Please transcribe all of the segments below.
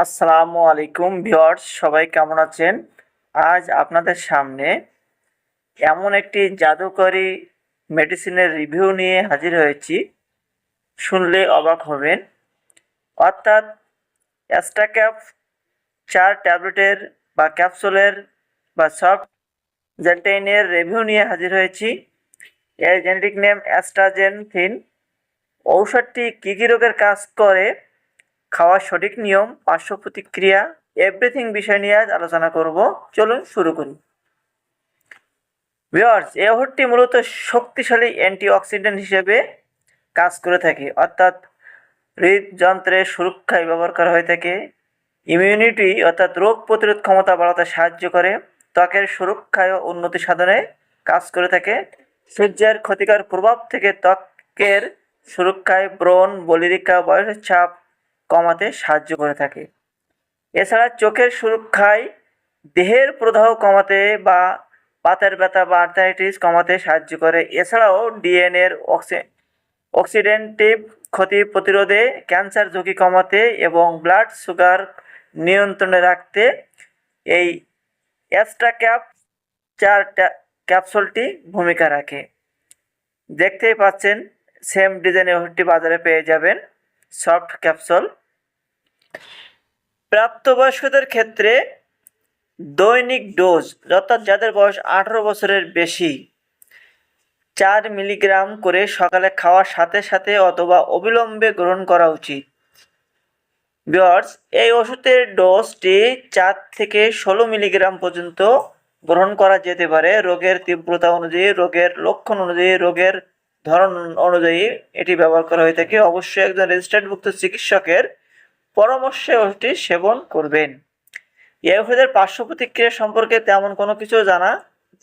আসসালামু আলাইকুম ভিউয়ার্স, সবাই কেমন আছেন? আজ আপনাদের সামনে এমন একটি জাদুকরী মেডিসিনের রিভিউ নিয়ে হাজির হয়েছি। শুনলে অবাক হবেন। অর্থাৎ অ্যাস্টাক্যাপ চার ট্যাবলেটের বা ক্যাপসুলের বা সফট জেন্টাইনের রিভিউ নিয়ে হাজির হয়েছি। এর জেনেটিক নেম অ্যাস্ট্রাজেনথিন। ঔষধটি কী কী রোগের কাজ করে? খাওয়ার সঠিক নিয়ম, পার্শ্ব প্রতিক্রিয়া এভরিথিং বিষয় নিয়ে আজ আলোচনা করব। চলুন শুরু করি। ভিওয়ার্স এই ওষুধটি মূলত শক্তিশালী অ্যান্টিঅক্সিডেন্ট হিসেবে কাজ করে থাকে। অর্থাৎ হৃদযন্ত্রের সুরক্ষায় ব্যবহার করা হয়ে থাকে। ইমিউনিটি অর্থাৎ রোগ প্রতিরোধ ক্ষমতা বাড়াতে সাহায্য করে। ত্বকের সুরক্ষায় ও উন্নতি সাধনে কাজ করে থাকে। সূর্যের ক্ষতিকর প্রভাব থেকে ত্বকের সুরক্ষায় ব্রণ, বলিরিকা, বয়সের ছাপ কমাতে সাহায্য করে থাকে। এছাড়া চোখের সুরক্ষায় দেহের প্রদাহ কমাতে বা পাতের ব্যথা বা আর্থাইটিস কমাতে সাহায্য করে। এছাড়াও ডিএনএর অক্সি অক্সিডেন্টিভ ক্ষতি প্রতিরোধে ক্যান্সার ঝুঁকি কমাতে এবং ব্লাড সুগার নিয়ন্ত্রণে রাখতে এই অ্যাস্ট্রা ক্যাপ চার ক্যাপসুলটি ভূমিকা রাখে। দেখতেই পাচ্ছেন সেম ডিজাইনের ওষুধটি বাজারে পেয়ে যাবেন। সফট ক্যাপসুল প্রাপ্তবয়স্কদের ক্ষেত্রে দৈনিক ডোজ, অর্থাৎ যাদের বয়স আঠারো বছরের বেশি, চার মিলিগ্রাম করে সকালে খাওয়ার সাথে সাথে অথবা অবিলম্বে গ্রহণ করা উচিত। বিয়ার্স এই ওষুধের ডোজটি চার থেকে ষোলো মিলিগ্রাম পর্যন্ত গ্রহণ করা যেতে পারে। রোগের তীব্রতা অনুযায়ী, রোগের লক্ষণ অনুযায়ী, রোগের ধরন অনুযায়ী এটি ব্যবহার করা হয়ে থাকে। অবশ্যই একজন রেজিস্টার্ডভুক্ত চিকিৎসকের পরামর্শে ওষুধটি সেবন করবেন। এই ওষুধের পার্শ্ব প্রতিক্রিয়া সম্পর্কে তেমন কোনো কিছু জানা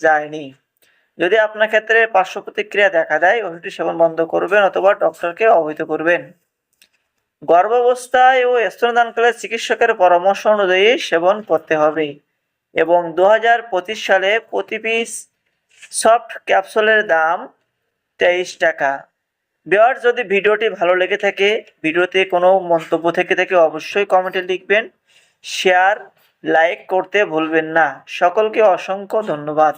যায়নি। যদি আপনার ক্ষেত্রে পার্শ্ব প্রতিক্রিয়া দেখা দেয় ওষুধটি সেবন বন্ধ করবেন অথবা ডক্টরকে অবহিত করবেন। গর্ভাবস্থায় ও স্তনদানকালে চিকিৎসকের পরামর্শ অনুযায়ী সেবন করতে হবে এবং দু হাজার পঁচিশ সালে প্রতি পিস সফট ক্যাপসুলের দাম তেইশ টাকা। বিয়ার যদি ভিডিওটি ভালো লেগে থাকে, ভিডিওতে কোনো মন্তব্য থেকে থাকে, অবশ্যই কমেন্টে লিখবেন। শেয়ার, লাইক করতে ভুলবেন না। সকলকে অসংখ্য ধন্যবাদ।